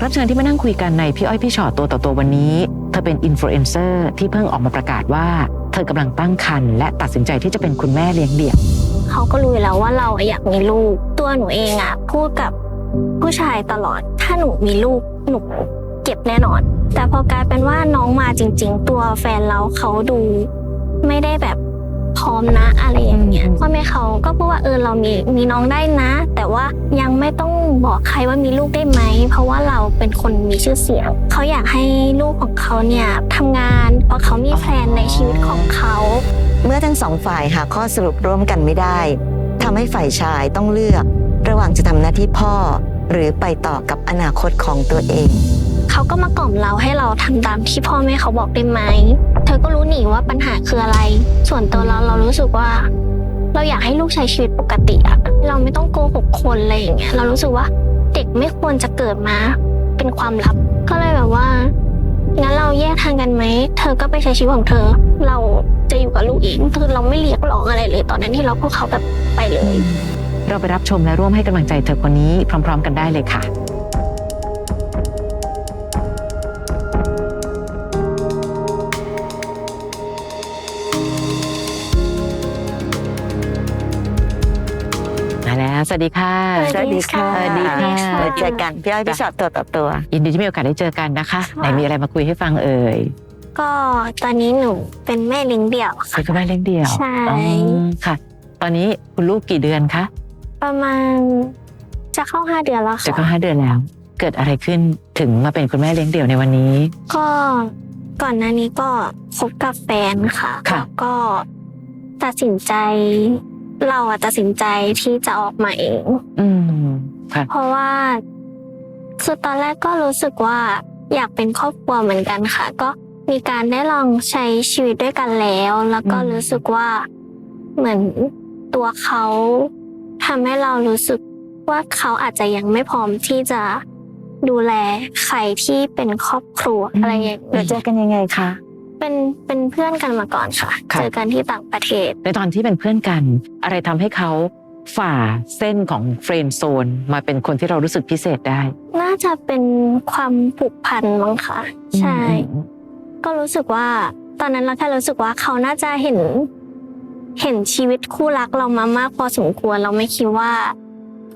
กรับเชิญที่มานั่งคุยกันในพี่อ้อยพี่ชอตตัวต่อตัววันนี้ เธอเป็นอินฟลูเอนเซอร์ที่เพิ่งออกมาประกาศว่า เธอกำลังตั้งครรภ์และตัดสินใจที่จะเป็นคุณแม่เลี้ยงเดี่ยวเขาก็รู้อยู่แล้วว่าเราอยากมีลูก ตัวหนูเองอะพูดกับผู้ชายตลอด ถ้าหนูมีลูกหนูเก็บแน่นอน แต่พอกลายเป็นว่าน้องมาจริง ๆ ตัวแฟนเราเขาดู ไม่ได้แบบ ร้อมนะอะไรอย่างเงี้ยอืมพ่อแม่เขาก็พูดว่าเออเรามีมีน้องได้นะ แต่ว่ายังไม่ต้องบอกใครว่ามีลูกได้ไหม เพราะว่าเราเป็นคนมีชื่อเสียงเขาอยากให้ลูกของเขาเนี่ยทำงาน เพราะเขามีแพลนในชีวิตของเขาเมื่อทั้งสองฝ่ายหาข้อสรุปร่วมกันไม่ได้ทำให้ฝ่ายชายต้องเลือก ระหว่างจะทำหน้าที่พ่อ หรือไปต่อกับอนาคตของตัวเอง เขาก็มากล่อมเราให้เราทำตามที่พ่อแม่เขาบอกได้ไหม เธอก็รู้หนีว่าปัญหาคืออะไร ส่วนตัวเราเรารู้สึกว่า เราอยากให้ลูกใช้ชีวิตปกติอะเราไม่ต้องโกหกคนอะไรอย่างเงี้ย เรารู้สึกว่าเด็กไม่ควรจะเกิดมา เป็นความลับ ก็เลยแบบว่างั้นเราแยกทางกันไหม เธอก็ไปใช้ชีวิตของเธอ เราจะอยู่กับลูกเองคือเราไม่เรียกร้องอะไรเลย ตอนนั้นที่เราพวกเขาแบบไปเลย เราไปรับชมและร่วมให้กำลังใจเธอคนนี้พร้อม ๆ กันได้เลยค่ะ วสวัสดีค่ะ สวัสดีค่ะสวัสดีค่ะเราเจอกันพี่อ้อยพี่ชอตตัวต่อตัวยินดีที่มีโอกาสได้เจอกันนะคะ ไหนมีอะไรมาคุยให้ฟังเอ่ยก็ตอนนี้หนูเป็นแม่เลี้ยงเดี่ยวค่ะเป็นคุณแม่เลี้ยงเดี่ยวใช่อ๋อค่ะ ตอนนี้คุณลูกกี่เดือนคะประมาณจะเข้าห้าเดือนแล้วจะค่ะเข้าห้าเดือนแล้ว เกิดอะไรขึ้นถึงมาเป็นคุณแม่เลี้ยงเดี่ยวในวันนี้ ก็ก่อนหน้านี้ก็คบกับแฟนค่ะค่ะแล้วก็ตัดสินใจ เราอะตัดสินใจที่จะออกมาเอง อืมค่ะเพราะว่าคือตอนแรกก็รู้สึกว่าอยากเป็นครอบครัวเหมือนกันค่ะ ก็มีการได้ลองใช้ชีวิตด้วยกันแล้ว แล้วก็อืมรู้สึกว่าเหมือนตัวเขาทำให้เรารู้สึกว่าเขาอาจจะยังไม่พร้อมที่จะดูแลใครที่เป็นครอบครัวอะไรอย่างเราเงี้ยเจอกันยังไงคะ เป็นเป็นเพื่อนกันมาก่อนค่ะ ค่ะ เจอกันที่ต่างประเทศ ในตอนที่เป็นเพื่อนกัน อะไรทำให้เขาฝ่าเส้นของเฟรนด์โซนมาเป็นคนที่เรารู้สึกพิเศษได้น่าจะเป็นความผูกพันมั้งค่ะ ใช่ อืมก็รู้สึกว่า ตอนนั้นเราแค่รู้สึกว่าเขาน่าจะเห็น เห็นชีวิตคู่รักเรามามากพอสมควรเราไม่คิดว่า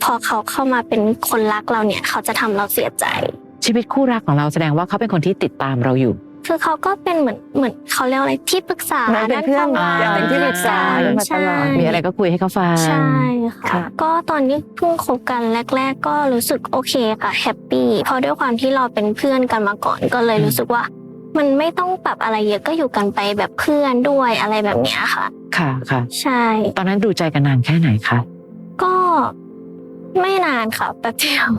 พอเขาเข้ามาเป็นคนรักเราเนี่ย เขาจะทำเราเสียใจ ชีวิตคู่รักของเราแสดงว่าเขาเป็นคนที่ติดตามเราอยู่ คือเขาก็เป็นเหมือนเหมือนเขาเรียกว่าอะไรที่ปรึกษาเหมือนเป็นเพื่อนด้ความรักเป็นที่ปรึกษามาตลอดมีอะไรก็คุยให้เขาฟังใช่ค่ะค่ะก็ตอนที่เพิ่งคบกันแรก ๆ ก็รู้สึกโอเคค่ะแฮปปี้เพราะด้วยความที่เราเป็นเพื่อนกันมาก่อนก็เลยอืมรู้สึกว่า มันไม่ต้องปรับอะไรเยอะก็อยู่กันไปแบบเพื่อนด้วยอะไรแบบเนี้ยค่ะ ค่ะค่ะใช่ ตอนนั้นดูใจกันนานแค่ไหนคะก็ไม่นานค่ะแป๊บเดียว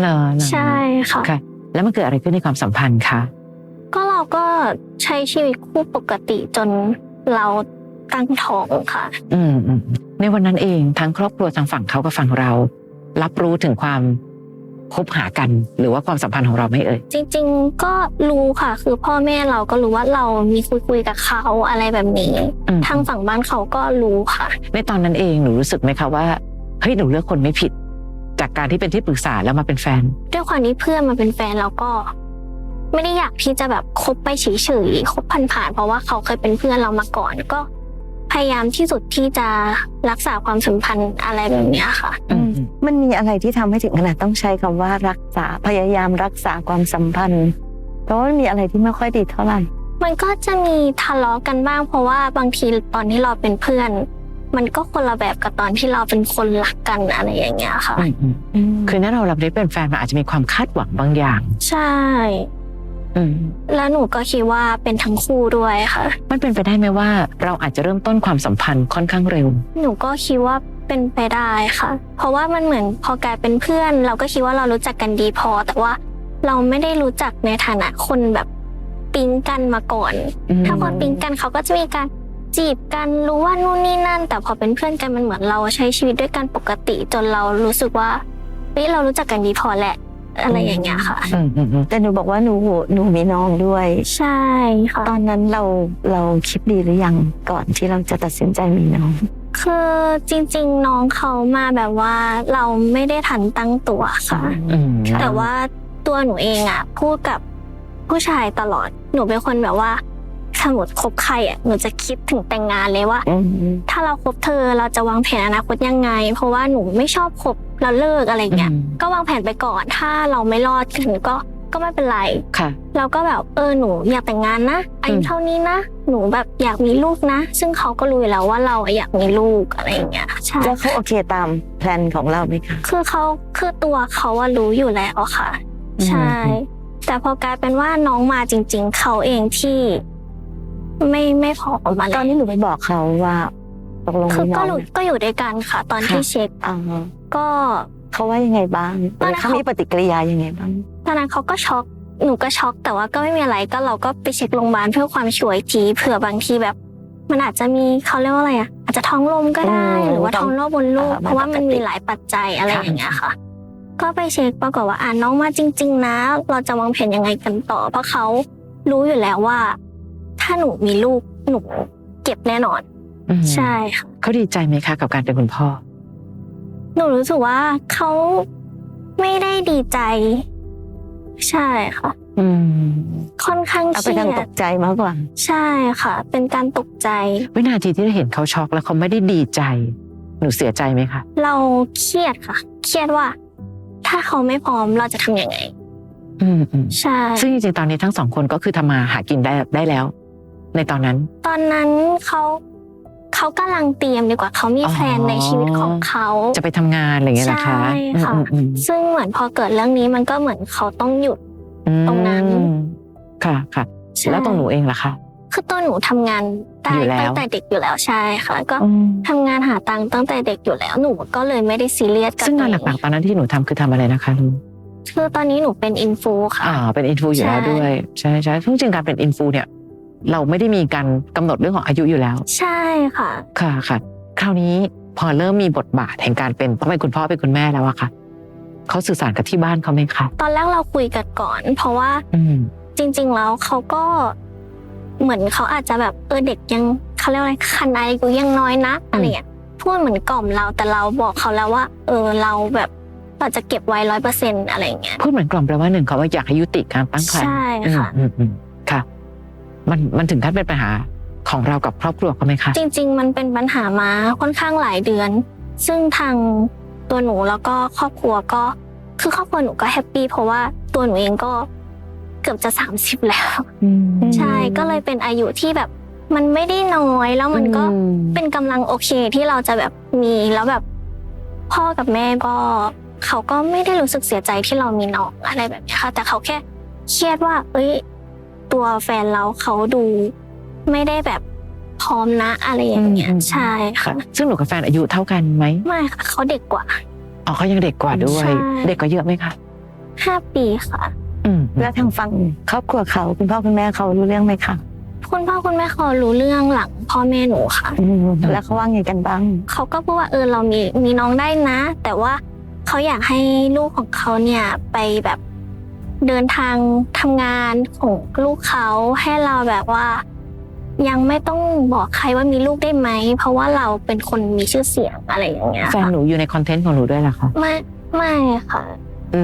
เหรอเหรอใช่ค่ะค่ะแล้วมันเกิดอะไรขึ้นในความสัมพันธ์คะ ก็เราก็ใช้ชีวิตคู่ปกติจนเราตั้งท้องค่ะอืมอืมในวันนั้นเองทั้งครอบครัวทางฝั่งเขากับฝั่งเรา รับรู้ถึงความคบหากันหรือว่าความสัมพันธ์ของเราไหม่เอ่ยจริง ๆ ก็รู้ค่ะ คือพ่อแม่เราก็รู้ว่าเรามีคุยคุยๆกับเขาอะไรแบบนี้อืมทางฝั่งบ้านเขาก็รู้ค่ะ ในตอนนั้นเองหนูรู้สึกไหมคะว่าเฮ้ยหนูเลือกคนไม่ผิด จากการที่เป็นที่ปรึกษาแล้วมาเป็นแฟน ด้วยความที่เพื่อนมาเป็นแฟนเราก็ ไม่ได้อยากที่จะแบบคบไปเฉยๆคบผ่านๆเพราะว่าเขาเคยเป็นเพื่อนเรามาก่อนก็ พยายามที่สุดที่จะรักษาความสัมพันธ์อะไรแบบเนี้ยค่ะอืมมันมีอะไรที่ทำให้ถึงขนาดต้องใช้คำว่ารักษาพยายามรักษาความสัมพันธ์ เพราะว่ามันมีอะไรที่ไม่ค่อยดีเท่าไหร่ มันก็จะมีทะเลาะกันบ้าง เพราะว่าบางทีตอนที่เราเป็นเพื่อน มันก็คนละแบบกับตอนที่เราเป็นคนรักกันอะไรอย่างเงี้ยค่ะอืมอืมคือนั่นเราเราได้เป็นแฟนมันอาจจะมีความคาดหวังบางอย่าง ใช่ อืมแล้วหนูก็คิดว่าเป็นทั้งคู่ด้วยค่ะ มันเป็นไปได้ไหมว่า เราอาจจะเริ่มต้นความสัมพันธ์ค่อนข้างเร็ว หนูก็คิดว่าเป็นไปได้ค่ะ เพราะว่ามันเหมือนพอกลายเป็นเพื่อน เราก็คิดว่าเรารู้จักกันดีพอ แต่ว่าเราไม่ได้รู้จักในฐานะคนแบบปิ๊งกันมาก่อน อืม ถ้าคนปิ๊งกันเขาก็จะมีการจีบกันรู้ว่านู่นนี่นั่น แต่พอเป็นเพื่อนกันมันเหมือนเราใช้ชีวิตด้วยกันปกติ จนเรารู้สึกว่าเฮ้ยเรารู้จักกันดีพอแหละ อะไรอย่างเงี้ยค่ะ อืมอืมอืมแต่หนูบอกว่าหนูหนูมีน้องด้วย ใช่ค่ะ ตอนนั้นเราเราคิดดีหรือยังก่อนที่เราจะตัดสินใจมีน้อง คือจริงๆ น้องเขามาแบบว่าเราไม่ได้ทันตั้งตัวค่ะ อืมแต่ว่าตัวหนูเองอะพูดกับผู้ชายตลอด หนูเป็นคนแบบว่าสมมติคบใครอะหนูจะคิดถึงแต่งงานเลยว่า อืมถ้าเราคบเธอเราจะวางแผนอนาคตยังไง เพราะว่าหนูไม่ชอบคบ แล้วเลิกอะไรเงี้ยอืม ก็วางแผนไปก่อนถ้าเราไม่รอดถึงก็ก็ไม่เป็นไร ค่ะ เราก็แบบเออหนูอยากแต่งงานนะอายุอืม เท่านี้นะหนูแบบอยากมีลูกนะ ซึ่งเขาก็รู้อยู่แล้วว่าเราอยากมีลูกอะไรอย่างเงี้ยใช่แล้วเขาโอเคตามแพลนของเราไหมคะ คือเขาคือตัวเขาว่ารู้อยู่แล้วค่ะ ใช่แต่พอกลายเป็นว่าน้องมาจริง ๆ เขาเองที่ ไม่ไม่พอมาตแล้อวนนี้หนูไปบอกเขาว่า ตกลงคือมีน้ก็องรู้ก็อยู่ด้วยกันค่ะ ตอนที่เช็คอ่าก็ เขาว่ายังไงบ้างตอนนั้นเขาเขามีปฏิกิริยายังไงบ้าง ตอนนั้นเขาก็ช็อกหนูก็ช็อกแต่ว่าก็ไม่มีอะไรก็เราก็ไปเช็คโรงพยาบาลเพื่อความชัวร์อีกทีเผื่อบางทีแบบ มันอาจจะมีเขาเรียกว่าอะไรอะอาจจะท้องลมก็ได้หรือว่าท้องโรคบนลูกเพราะว่ามันมีหลายปัจจัยอะไรอย่างเงี้ยค่ะ ก็ไปเช็คปรากฏว่าอ่าน้องมาจริง ๆ นะ เราจะวางแผนยังไงกันต่อ เพราะเขารู้อยู่แล้วว่า ถ้าหนูมีลูกหนูเก็บแน่นอน อืมใช่ค่ะเขาดีใจไหมคะกับการเป็นคุณพ่อ หนูรู้สึกว่าเขาไม่ได้ดีใจ ใช่ค่ะ อืมค่อนข้างเอาเคไปรีทางยตดกใจมากกว่า ใช่ค่ะ เป็นการตกใจ วินาทีที่เราเห็นเขาช็อกแล้วเขาไม่ได้ดีใจ หนูเสียใจไหมคะ เราเครียดค่ะ เครียดว่า ถ้าเขาไม่พร้อมเราจะทำยังไง อืมอืมใช่ ซึ่งจริงๆตอนนี้ทั้งสองคนก็คือทำมาหากินได้ได้แล้ว ในตอนนั้น ตอนนั้นเขา เขากำลังเตรียมดีกว่าเขามีอ๋อแพลนในชีวิตของเขาจะไปทำงานอะไรอย่างเงี้ยนะคะใช่ค่ะ อืมอืมซึ่งเหมือนพอเกิดเรื่องนี้มันก็เหมือนเขาต้องหยุด อืมตรงนั้น ค่ะค่ะ ใช่แล้วตรงหนูเองล่ะคะ คือตัวหนูทำงานได้อยู่แล้ว ตั้งแต่เด็กอยู่แล้วใช่ค่ะก็อืมทำงานหาตังค์ตั้งแต่เด็กอยู่แล้วหนูก็เลยไม่ได้ซีเรียสกับซึ่งงานหตรลักๆตอนนั้นที่หนูทำคือทำอะไรนะคะลูก คือตอนนี้หนูเป็นอินฟูค่ะ อ่าเป็นอินฟูอยู่แล้วใช่ ด้วยใช่ใช่ซึ่งจริงๆการเป็นอินฟูเนี่ย เราไม่ได้มีการกำหนดเรื่องของอายุอยู่แล้ว ใช่ค่ะ ค่ะค่ะ คราวนี้พอเริ่มมีบทบาทแห่งการเป็นต้องเป็นคุณพ่อเป็นคุณแม่แล้วอะค่ะเขาสื่อสารกับที่บ้านเขาไหมคะตอนแรกเราคุยกันก่อน เพราะว่าอืมจริง ๆ แล้วเขาก็เหมือนเขาอาจจะแบบเออเด็กยังเขาเรียกว่าอะไรคันอายุยังน้อยนะอะไรเงี้ยพูดเหมือนกล่อมเราแต่เราบอกเขาแล้วว่า เออเราแบบเราจะเก็บไว้ร้อยเปอร์เซ็นต์อะไรเงี้ยพูดเหมือนกล่อมแปลว่าหนึ่งเขาว่าอยากให้ยุติการตั้งครรภ์ใช่ค่ะอื มอืมอืมค่ะมันมันถึงขั้นเป็นปัญหาของเรากับครอบครัวเขาไหมคะ จริง ๆ มันเป็นปัญหามาค่อนข้างหลายเดือน ซึ่งทางตัวหนูแล้วก็ครอบครัวก็ คือครอบครัวหนูก็แฮปปี้เพราะว่าตัวหนูเองก็เกือบจะ30แล้วอืมใช่ก็เลยเป็นอายุที่แบบมันไม่ได้น้อยแล้วมันก็อืมเป็นกำลังโอเคที่เราจะแบบมีแล้วแบบ พ่อกับแม่ก็เขาก็ไม่ได้รู้สึกเสียใจที่เรามีน้องอะไรแบบเนี้ยค่ะแต่เขาแค่เครียดว่า เอ้ย ตัวแฟนเราเขาดู ไม่ได้แบบพร้อมนะอะไรอย่างเงี้ยอืม ใช่ค่ะซึ่งหนูกับแฟนอายุเท่ากันไหมไม่ค่ะเขาเด็กกว่า อ๋อเขายังเด็กกว่าด้วย ใช่ เด็กกว่าเยอะไหมคะห้าปีค่ะ อืมแล้วทางฝั่งครอบครัวเขาคุณพ่อคุณแม่เขารู้เรื่องไหมคะคุณพ่อคุณแม่เขารู้เรื่องหลังพ่อแม่หนูค่ะอืมแล้วเขาว่าไงกันบ้าง เขาก็พูดว่าเออเรามีมีน้องได้นะ แต่ว่าเขาอยากให้ลูกของเขาเนี่ยไปแบบ เดินทางทำงานของลูกเขาให้เราแบบว่า ยังไม่ต้องบอกใครว่ามีลูกได้ไหม เพราะว่าเราเป็นคนมีชื่อเสียงอะไรอย่างเงี้ยแฟนค่ะหนูอยู่ในคอนเทนต์ของหนูด้วยล่ะคะไม่ไม่ค่ะ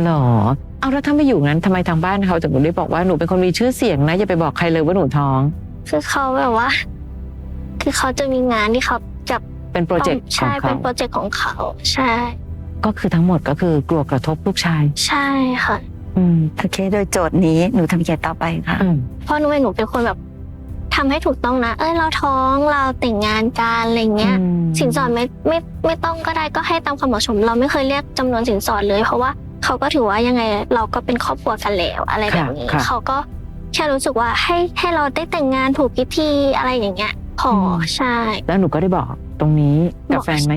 หรอเอาแล้วถ้าไม่อยู่งั้นทำไมทางบ้านเขาถึงได้บอกว่าหนูเป็นคนมีชื่อเสียงนะอย่าไปบอกใครเลยว่าหนูท้อง คือเขาแบบว่า คือเขาจะมีงานที่เขาจะเป็นโปรเจกต์ขอใช่งเป็เขานโปรเจกต์ของเขา ใช่ ก็คือทั้งหมดก็คือกลัวกระทบลูกชาย ใช่ค่ะ อืมโอเค โดยโจทย์นี้หนูทำยังไงต่อไปคะอืม เพราะหนูเองหนูเป็นคนแบบทำให้ถูกต้องนะ เอ้ยเราท้องเราแต่งงานกันอะไรเงี้ย สินสอดไม่ไม่ไม่ต้องก็ได้ก็ให้ตามความเหมาะสม เราไม่เคยเรียกจำนวนสินสอดเลย เพราะว่าเขาก็ถือว่ายังไงเราก็เป็นครอบครัวกันแล้วอะไรแบบนี้ค่ะค่ะเขาก็แค่รู้สึกว่าให้ให้เราได้แต่งงานถูกพิธีอะไรอย่างเงี้ยพออม ใช่ แล้วหนูก็ได้บอกตรงนี้กับบอกแฟนไหม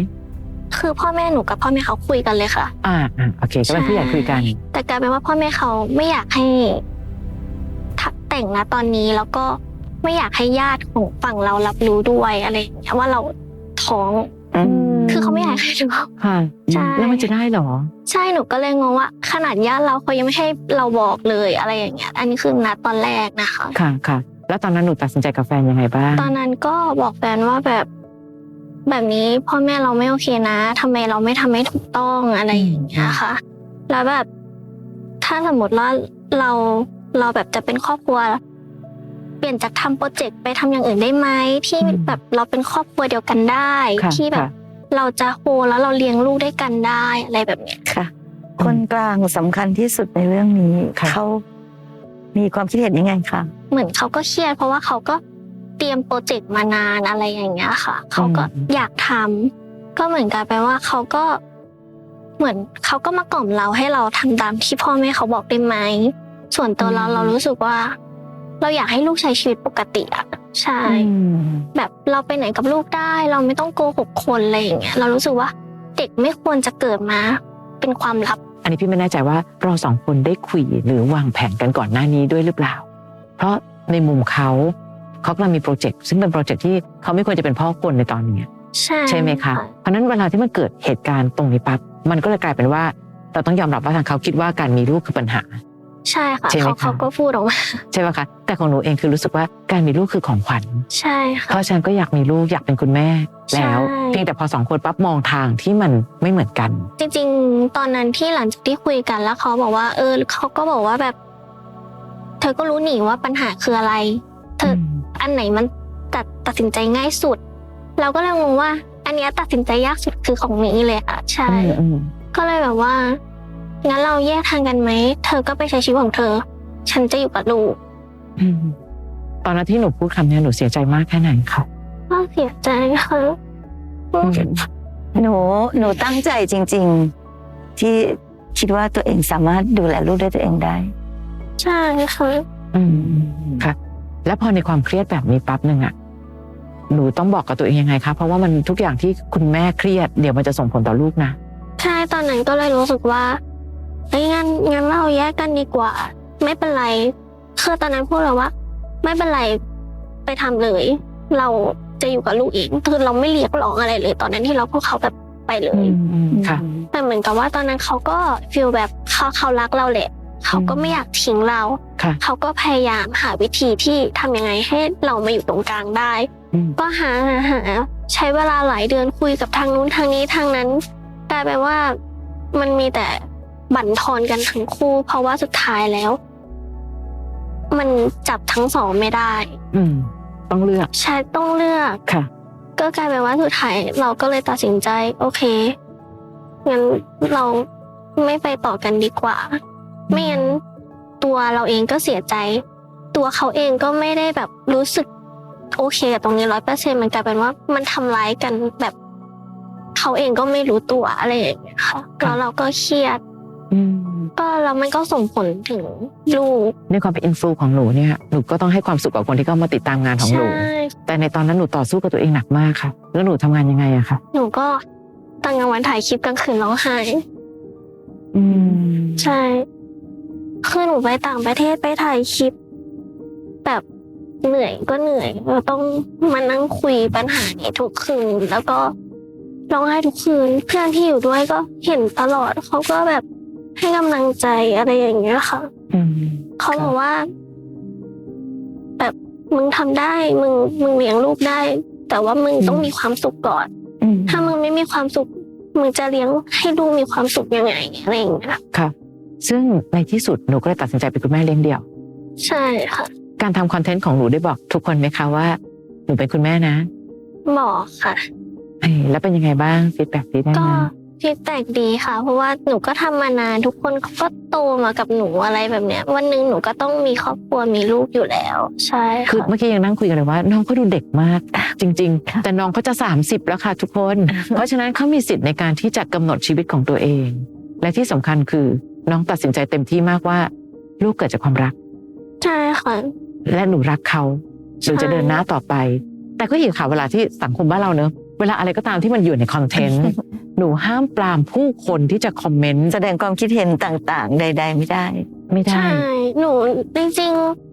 คือพ่อแม่หนูกับพ่อแม่เขาคุยกันเลยค่ะ อ่าอ่าโอเคก็เป็นผู้ใหญ่คุยกัน แต่กลายเป็นว่าพ่อแม่เขาไม่อยากให้ถ้าแต่งนะตอนนี้แล้วก็ไม่อยากให้ญาติของฝั่งเรารับรู้ด้วยอะไรอย่างเงี้ยว่าเราท้องอืมคือเขาไม่อยากให้รู้ค่ะใช่แล้วมันจะได้เหรอ ใช่หนูก็เลยงงว่า ขนาดญาติเราเขายังไม่ให้เราบอกเลยอะไรอย่างเงี้ย อันนี้คือนัดตอนแรกนะคะ ค่ะค่ะแล้วตอนนั้นหนูตัดสินใจกับแฟนยังไงบ้าง ตอนนั้นก็บอกแฟนว่าแบบ แบบนี้พ่อแม่เราไม่โอเคนะทำไมเราไม่ทำให้ถูกต้องอะไรอย่างเงี้ยค่ะ แล้วแบบถ้าสมมติว่าเราเราแบบจะเป็นครอบครัว เปลี่ยนจากทำโปรเจกต์ไปทำอย่างอื่นได้ไหมที่อืมแบบเราเป็นครอบครัวเดียวกันได้ค่ะที่แบบค่ะเราจะโฮแล้วเราเลี้ยงลูกด้วยกันได้อะไรแบบเนี้ยค่ะ คนกลางสำคัญที่สุดในเรื่องนี้ค่ะเขามีความคิดเห็นยังไงคะเหมือนเขาก็เครียดเพราะว่าเขาก็เตรียมโปรเจกต์มานานอะไรอย่างเงี้ยค่ะ เขาก็อยากทำก็เหมือนกันไปว่าเขาก็เหมือนเขาก็มากล่อมเราให้เราทำตามที่พ่อแม่เขาบอกได้ไหมส่วนตัวเราเรารู้สึกว่า เราอยากให้ลูกใช้ชีวิตปกติอะใช่อืมแบบเราไปไหนกับลูกได้ เราไม่ต้องโกหกคนอะไรอย่างเงี้ยเรารู้สึกว่าเด็กไม่ควรจะเกิดมาเป็นความลับ อันนี้พี่ไม่แน่ใจว่าเราสองคนได้คุยหรือวางแผนกันก่อนหน้านี้ด้วยหรือเปล่า เพราะในมุมเขา เขากำลังมีโปรเจกต์ซึ่งเป็นโปรเจกต์ที่เขาไม่ควรจะเป็นพ่อคนในตอนนี้ใช่ใช่ไหมคะเพราะฉะนั้นเวลาที่มันเกิดเหตุการณ์ตรงนี้ปั๊บมันก็เลยกลายเป็นว่าเราต้องยอมรับว่าทางเขาคิดว่าการมีลูกคือปัญหา ใช่ค่ะใช่ไหมเขาคะเขาก็พูดออกมาใช่ไหมคะแต่ของหนูเองคือรู้สึกว่าการมีลูกคือของขวัญใช่ค่ะเพราะฉันก็อยากมีลูกอยากเป็นคุณแม่ แล้วใช่เพียงแต่พอสองคนปั๊บมองทางที่มันไม่เหมือนกัน จริง ๆ ตอนนั้นที่หลังจากที่คุยกันแล้วเขาบอกว่า เออเขาก็บอกว่าแบบ เธอก็รู้หนิว่าปัญหาคืออะไรเธ อออันไหนมันตัดตัดสินใจง่ายสุด เราก็เลยงงว่า อันเนี้ยตัดสินใจยากสุดคือของนี้เลยค่ะใช่อืมอืมก็เลยแบบว่างั้นเราแยกทางกันไหมเธอก็ไปใช้ชีวิตของเธอ ฉันจะอยู่กับลูกอืมตอนนั้นที่หนูพูดคำเนี้ยหนูเสียใจมากแค่ไหนคะ ก็เสียใจค่ะอืม หนูหนูตั้งใจจริง ๆ ที่คิดว่าตัวเองสามารถดูแลลูกด้วยตัวเองได้ ใช่ค่ะ อืม ค่ะ แล้วพอในความเครียดแบบนี้ปั๊บหนึ่งอะหนูต้องบอกกับตัวเองยังไงคะเพราะว่ามันทุกอย่างที่คุณแม่เครียดเดี๋ยวมันจะส่งผลต่อลูกนะใช่ตอนนั้นก็เลยรู้สึกว่าเฮ้ยงั้นงั้นเราแยกกันดีกว่า ไม่เป็นไรคือตอนนั้นพูดเลยว่า ไม่เป็นไรไปทำเลย เราจะอยู่กับลูกเองคือเราไม่เรียกร้องอะไรเลย ตอนนั้นที่เราพูดเขาแบบไปเลยค่ะแต่เหมือนกับว่าตอนนั้นเขาก็ฟีลแบบเขาเขารักเราแหละ เขาก็ไม่อยากทิ้งเราค่ะเขาก็พยายามหาวิธีที่ทำยังไงให้เรามาอยู่ตรงกลางได้อืมก็หาหาหาใช้เวลาหลายเดือนคุยกับทางนู้นทางนี้ทางนั้นกลายเป็นว่ามันมีแต่บั่นทอนกันทั้งคู่ เพราะว่าสุดท้ายแล้ว มันจับทั้งสองไม่ได้ อืมต้องเลือก ใช่ต้องเลือกค่ะ ก็กลายเป็นว่าสุดท้ายเราก็เลยตัดสินใจ โอเคงั้นเราไม่ไปต่อกันดีกว่า ไม่งั้นตัวเราเองก็เสียใจ ตัวเขาเองก็ไม่ได้แบบรู้สึกโอเคกับตรงนี้ร้อยเปอร์เซ็นมันกลายเป็นว่ามันทำร้ายกันแบบเขาเองก็ไม่รู้ตัวอะไรอย่างเงี้ยค่ะค่ะแล้วเราก็เครียดอืมก็แล้วมันก็ส่งผลถึงลูกในความเป็นอินฟลูของหนูเนี่ยหนูก็ต้องให้ความสุขกับคนที่เข้ามาติดตามงานของหนูใช่แต่ในตอนนั้นหนูต่อสู้กับตัวเองหนักมากค่ะ แล้วหนูทำงานยังไงอะคะหนูก็ตั้งกลางวันถ่ายคลิปกลางคืนร้องไห้อืมใช่ คือหนูไปต่างประเทศไปถ่ายคลิป แบบเหนื่อยก็เหนื่อยเราต้องมานั่งคุยปัญหานี้ทุกคืนแล้วก็ร้องไห้ทุกคืนเพื่อนที่อยู่ด้วยก็เห็นตลอดเขาก็แบบให้กำลังใจอะไรอย่างเงี้ยค่ะอืมเขาครับบอกว่า แบบมึงทำได้ มึงมึงเลี้ยงลูกได้ แต่ว่ามึงต้องมีความสุขก่อนอืมถ้ามึงไม่มีความสุขมึงจะเลี้ยงให้ลูกมีความสุขยังไงอะไรอย่างเงี้ยค่ะ ซึ่งในที่สุดหนูก็เลยตัดสินใจเป็นคุณแม่เลี้ยงเดี่ยว ใช่ค่ะ การทำคอนเทนต์ของหนูได้บอกทุกคนไหมคะว่า หนูเป็นคุณแม่นะบอกค่ะเอ้ยแล้วเป็นยังไงบ้างฟีดแบ็กดีได้ก็ไหมฟีดแบ็กดีค่ะ เพราะว่าหนูก็ทำมานานทุกคนเขาก็โตมากับหนูอะไรแบบเนี้ย วันหนึ่งหนูก็ต้องมีครอบครัวมีลูกอยู่แล้ว ใช่คือค่ะ เมื่อกี้ยังนั่งคุยกันเลยว่า น้องเขาดูเด็กมาก จริงๆแต่น้องเขาจะ 30 แล้วค่ะทุกคน เพราะฉะนั้นเขามีสิทธิ์ในการที่จะกำหนดชีวิตของตัวเอง และที่สำคัญคือ น้องตัดสินใจเต็มที่มากว่า ลูกเกิดจากความรัก ใช่ค่ะ และหนูรักเขาหนูจะใช่เดินหน้าต่อไป แต่ก็เห็นข่าวเวลาที่สังคมบ้านเราเนอะเวลาอะไรก็ตามที่มันอยู่ในคอนเทนต์หนูห้ามปรามผู้คนที่จะคอมเมนต์แสดงความคิดเห็นต่างๆ ใด ๆ ไม่ได้ ไม่ได้ ใช่ หนูจริงๆ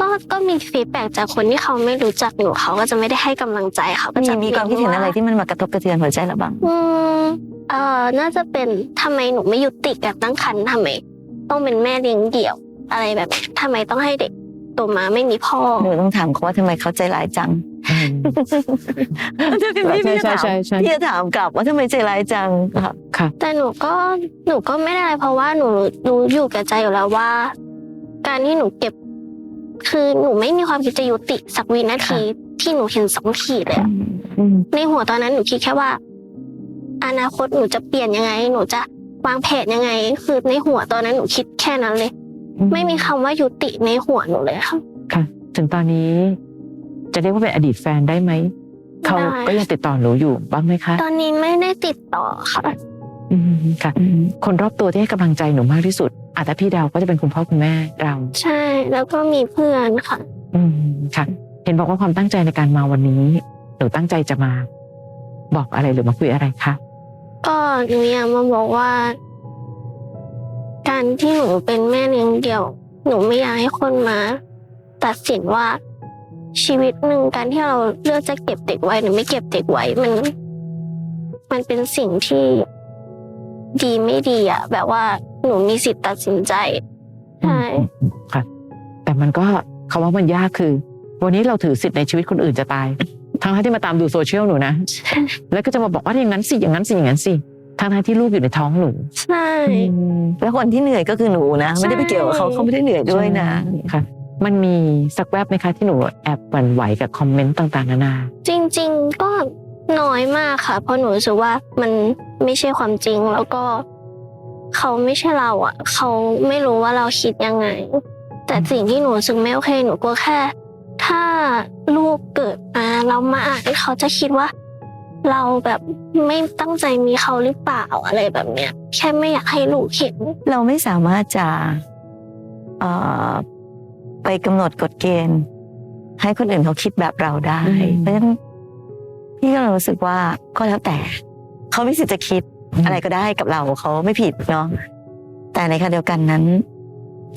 ก็ก็มีฟีดแบ็กจากคนที่เขาไม่รู้จักหนูเขาก็จะไม่ได้ให้กำลังใจเขาก็มีจะมีความคิดเห็นอะไรที่มันมากระทบกระเทือนหัวใจเราบ้างอืมเอ่อน่าจะเป็นทำไมหนูไม่ยุติกับตั้งครรภ์ทำไม ต้องเป็นแม่เลี้ยงเดี่ยว อะไรแบบนี้ทำไมต้องให้เด็กโตมาไม่มีพ่อ หนูต้องถามเขาว่าทำไมเขาใจร้ายจังอืมถ้าเป็นพี่พี่จะใช่ถามใช่ใช่พี่จะถามกลับว่าทำไมใจร้ายจังค่ะค่ะ แต่หนูก็หนูก็ไม่ได้อะไรเพราะว่าหนูรู้อยู่แก่ใจอยู่แล้วว่า การที่หนูเก็บ คือหนูไม่มีความคิดจะยุติสักวินาทีที่หนูเห็นสองขีดเลยอะอืมในหัวตอนนั้นหนูคิดแค่ว่า อนาคตหนูจะเปลี่ยนยังไง หนูจะวางแผนยังไง คือในหัวตอนนั้นหนูคิดแค่นั้นเลย ไม่มีคำว่ายุติในหัวหนูเลยค่ะค่ะ ถึงตอนนี้ จะเรียกว่าเป็นอดีตแฟนได้ไหมเขาได้ก็ยังติดต่อหนูอยู่บ้างไหมคะ ตอนนี้ไม่ได้ติดต่อค่ะอืมค่ะ คนรอบตัวที่ให้กำลังใจหนูมากที่สุด อาจจะพี่ดาวก็จะเป็นคุณพ่อคุณแม่เราใช่ แล้วก็มีเพื่อนค่ะ อืมค่ะ เห็นบอกว่าความตั้งใจในการมาวันนี้หนูตั้งใจจะมา บอกอะไรหรือมาคุยอะไรคะก็หนูอยากมาบอกว่า การที่หนูเป็นแม่เลี้ยงเดี่ยว หนูไม่อยากให้คนมา ตัดสินว่าชีวิตหนึ่งการที่เราเลือกจะเก็บเด็กไว้หรือไม่เก็บเด็กไว้มัน มันเป็นสิ่งที่ดีไม่ดีอะแบบว่า หนูมีสิทธิ์ตัดสินใจใช่อืมค่ะ แต่มันก็คำว่ามันยากคือ วันนี้เราถือสิทธิ์ในชีวิตคนอื่นจะตาย ทั้งที่มาตามดูโซเชียลหนูนะ แล้วก็จะมาบอกว่าอย่างนั้นสิอย่างนั้นสิอย่างนั้นสิทั้งที่ลูกอยู่ในท้องหนูใช่แล้วคนที่เหนื่อยก็คือหนูนะ ไม่ได้ไปเกี่ยวกับเขาเขาไม่ได้เหนื่อยด้วยนะค่ะมันมีสักแวบไหมคะที่หนูแอบหวั่นไหวกับคอมเมนต์ต่างๆนานา จริง ๆ ก็น้อยมากค่ะ เพราะหนูรู้สึกว่ามันไม่ใช่ความจริงแล้วก็ เขาไม่ใช่เราอะ เขาไม่รู้ว่าเราคิดยังไง แต่สิ่งที่หนูรู้สึกไม่โอเคหนูก็แค่ ถ้าลูกเกิดมาเรามาอ่านเขาจะคิดว่า เราแบบไม่ตั้งใจมีเขาหรือเปล่าอะไรแบบเนี้ย แค่ไม่อยากให้ลูกเห็น เราไม่สามารถจะเอ่อไปกำหนดกฎเกณฑ์ ให้คนอื่นเขาคิดแบบเราได้อืมเพราะฉะนั้นพี่ก็เลยรู้สึกว่าก็แล้วแต่ เขามีสิทธิ์จะคิด อะไรก็ได้กับเราเขาไม่ผิดเนาะแต่ในขณะเดียวกันนั้น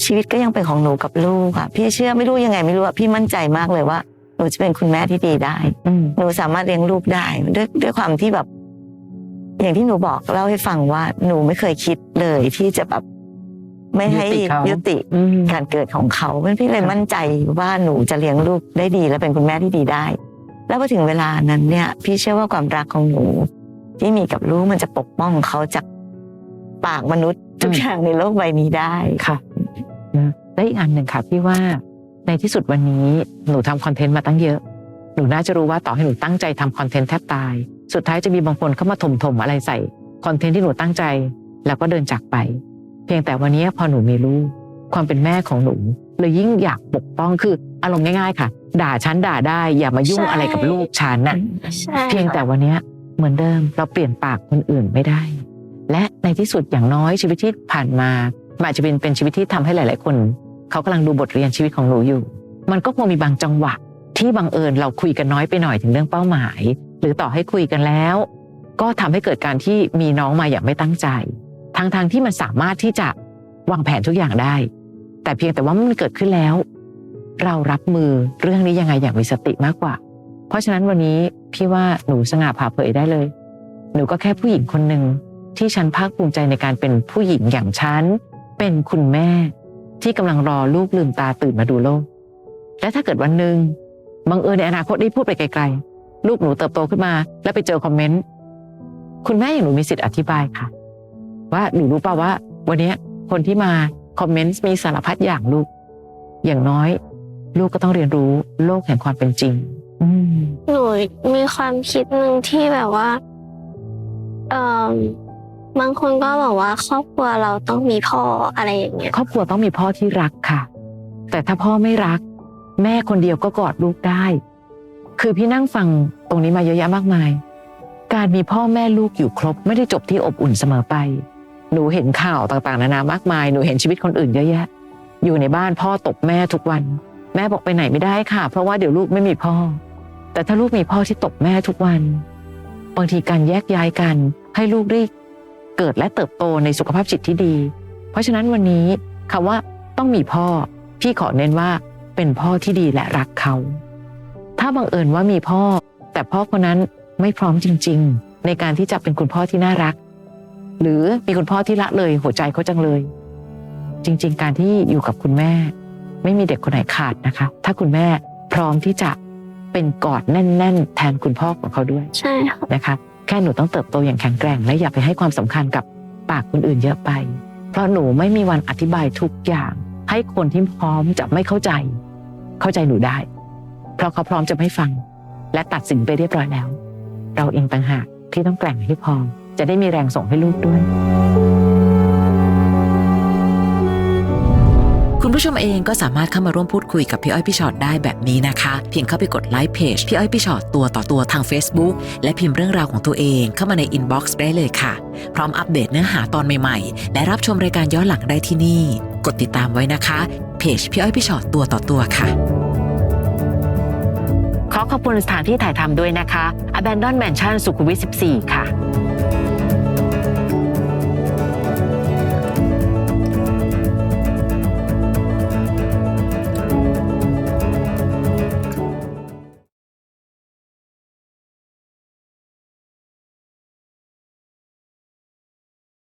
ชีวิตก็ยังเป็นของหนูกับลูกค่ะ พี่เชื่อไม่รู้ยังไงไม่รู้อะพี่มั่นใจมากเลยว่าหนูจะเป็นคุณแม่ที่ดีได้อืมหนูสามารถเลี้ยงลูกได้ด้วยด้วยความที่แบบ อย่างที่หนูบอกเล่าให้ฟังว่า หนูไม่เคยคิดเลยที่จะแบบไม่ให้ยุติเขายุติอืมการเกิดของเขาเพราะฉะนั้นพี่เลยค่ะมั่นใจว่าหนูจะเลี้ยงลูกได้ดี และเป็นคุณแม่ที่ดีได้ แล้วพอถึงเวลานั้นเนี่ย พี่เชื่อว่าความรักของหนู ที่มีกับลูกมันจะปกป้องเขาจากปากมนุษย์ทุกอย่างในโลกใบนี้ได้ค่ะนะและอีกอันหนึ่งค่ะพี่ว่าในที่สุดวันนี้หนูทำคอนเทนต์มาตั้งเยอะ หนูน่าจะรู้ว่าต่อให้หนูตั้งใจทำคอนเทนต์แทบตาย สุดท้ายจะมีบางคนเข้ามาถมถมๆอะไรใส่คอนเทนต์ที่หนูตั้งใจ แล้วก็เดินจากไป เพียงแต่วันนี้พอหนูมีลูกความเป็นแม่ของหนูเลยยิ่งอยากปกป้องคืออารมณ์ง่าย ๆ ค่ะ ด่าฉันด่าได้อย่ามายุ่งใช่อะไรกับลูกฉันน่ะใช่เพียงแต่วันเนี้ย เหมือนเดิมเราเปลี่ยนปากคนอื่นไม่ได้ และในที่สุดอย่างน้อยชีวิตที่ผ่านมาอาจจะเป็นเป็นชีวิตที่ทำให้หลาย ๆ คน เขากำลังดูบทเรียนชีวิตของหนูอยู่ มันก็คงมีบางจังหวะที่บังเอิญเราคุยกันน้อยไปหน่อยถึงเรื่องเป้าหมาย หรือต่อให้คุยกันแล้ว ก็ทำให้เกิดการที่มีน้องมาอย่างไม่ตั้งใจทางทางที่มันสามารถที่จะวางแผนทุกอย่างได้ แต่เพียงแต่ว่ามันเกิดขึ้นแล้ว เรารับมือเรื่องนี้ยังไงอย่างมีสติมากกว่า ราะฉะนั้นวันนี้พี่ว่าหนูสง่าผ่าเผยได้เลย หนูก็แค่ผู้หญิงคนหนึ่งที่ฉันภาคภูมิใจในการเป็นผู้หญิงอย่างฉันเป็นคุณแม่ ที่กำลังรอลูกลืมตาตื่นมาดูโลก และถ้าเกิดวันหนึ่งบังเอิญในอนาคตได้พูดไปไกลๆ ลูกหนูเติบโตขึ้นมา แล้วไปเจอคอมเมนต์คุณแม่อย่างหนูมีสิทธิ์อธิบายค่ะ ว่าหนูรู้ป่าว่า วันนี้คนที่มาคอมเมนต์มีสารพัดอย่างลูก อย่างน้อย ลูกก็ต้องเรียนรู้โลกแห่งความเป็นจริง หนูมีความคิดหนึ่งที่แบบว่า เออบางคนก็บอกว่า ครอบครัวเราต้องมีพ่ออะไรอย่างเงี้ยครอบครัวต้องมีพ่อที่รักค่ะ แต่ถ้าพ่อไม่รัก แม่คนเดียวก็กอดลูกได้ คือพี่นั่งฟังตรงนี้มาเยอะแยะมากมาย การมีพ่อแม่ลูกอยู่ครบ ไม่ได้จบที่อบอุ่นเสมอไป หนูเห็นข่าวต่างๆนานามากมาย หนูเห็นชีวิตคนอื่นเยอะแยะ อยู่ในบ้านพ่อตบแม่ทุกวัน แม่บอกไปไหนไม่ได้ค่ะ เพราะว่าเดี๋ยวลูกไม่มีพ่อ แต่ถ้าลูกมีพ่อที่ตบแม่ทุกวัน บางทีการแยกย้ายกัน ให้ลูกได้เกิดและเติบโตในสุขภาพจิตที่ดี เพราะฉะนั้นวันนี้คำว่าต้องมีพ่อ พี่ขอเน้นว่าเป็นพ่อที่ดีและรักเขา ถ้าบังเอิญว่ามีพ่อ แต่พ่อคนนั้นไม่พร้อมจริง ๆ ในการที่จะเป็นคุณพ่อที่น่ารัก หรือมีคุณพ่อที่ละเลยหัวใจเขาจังเลย จริง ๆ การที่อยู่กับคุณแม่ ไม่มีเด็กคนไหนขาดนะคะ ถ้าคุณแม่พร้อมที่จะ เป็นกอดแน่น ๆ แทนคุณพ่อของเขาด้วยใช่ค่ะนะคะแค่หนูต้องเติบโตอย่างแข็งแกร่ง และอย่าไปให้ความสำคัญกับปากคนอื่นเยอะไป เพราะหนูไม่มีวันอธิบายทุกอย่าง ให้คนที่พร้อมจะไม่เข้าใจ เข้าใจหนูได้ เพราะเขาพร้อมจะไม่ฟัง และตัดสินไปเรียบร้อยแล้ว เราเองต่างหากที่ต้องแกร่งให้พอจะได้มีแรงส่งให้ลูกด้วย ผู้ชมเองก็สามารถเข้ามาร่วมพูดคุยกับพี่อ้อยพี่ชอตได้แบบนี้นะคะ เพียงเข้าไปกดไลค์เพจพี่อ้อยพี่ชอตตัวต่อตัวทาง Facebook และพิมพ์เรื่องราวของตัวเองเข้ามาในอินบ็อกซ์ได้เลยค่ะ พร้อมอัปเดตเนื้อหาตอนใหม่ๆ และรับชมรายการย้อนหลังได้ที่นี่ กดติดตามไว้นะคะ เพจพี่อ้อยพี่ชอตตัวต่อตัวค่ะ ขอขอบคุณสถานที่ถ่ายทำด้วยนะคะ Abandon Mansion สุขุมวิท 14 ค่ะ